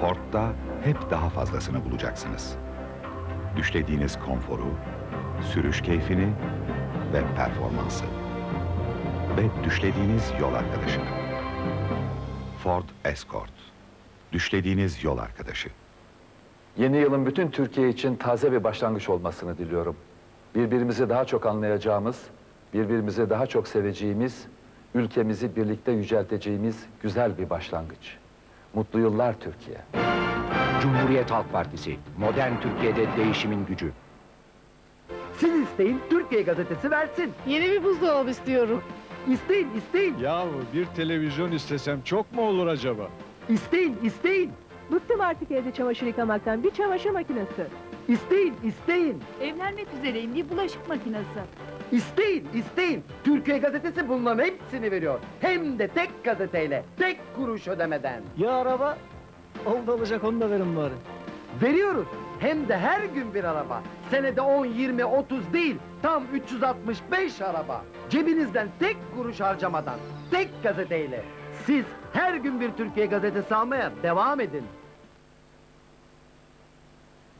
Ford'da hep daha fazlasını bulacaksınız. Düşlediğiniz konforu, sürüş keyfini ve performansı. Ve düşlediğiniz yol arkadaşını. Ford Escort. Düşlediğiniz yol arkadaşı. Yeni yılın bütün Türkiye için taze bir başlangıç olmasını diliyorum. Birbirimizi daha çok anlayacağımız, birbirimizi daha çok seveceğimiz, ülkemizi birlikte yücelteceğimiz güzel bir başlangıç. Mutlu yıllar Türkiye. Cumhuriyet Halk Partisi. Modern Türkiye'de değişimin gücü. Siz isteyin Türkiye gazetesi versin. Yeni bir buzdolabı istiyorum. İsteyin isteyin. Yahu bir televizyon istesem çok mu olur acaba? İsteyin isteyin. Bıktım artık evde çamaşır yıkamaktan. Bir çamaşır makinesi. İsteyin isteyin. Evlenmek üzereyim bir bulaşık makinesi. İsteyin isteyin. Türkiye gazetesi bunların hepsini veriyor. Hem de tek gazeteyle. Tek kuruş ödemeden. Ya araba? Oldu olacak onu da verin bari. Veriyoruz. Hem de her gün bir araba. Senede 10, 20, 30 değil. Tam 365 araba. Cebinizden tek kuruş harcamadan. Tek gazeteyle. Siz her gün bir Türkiye gazetesi almaya devam edin.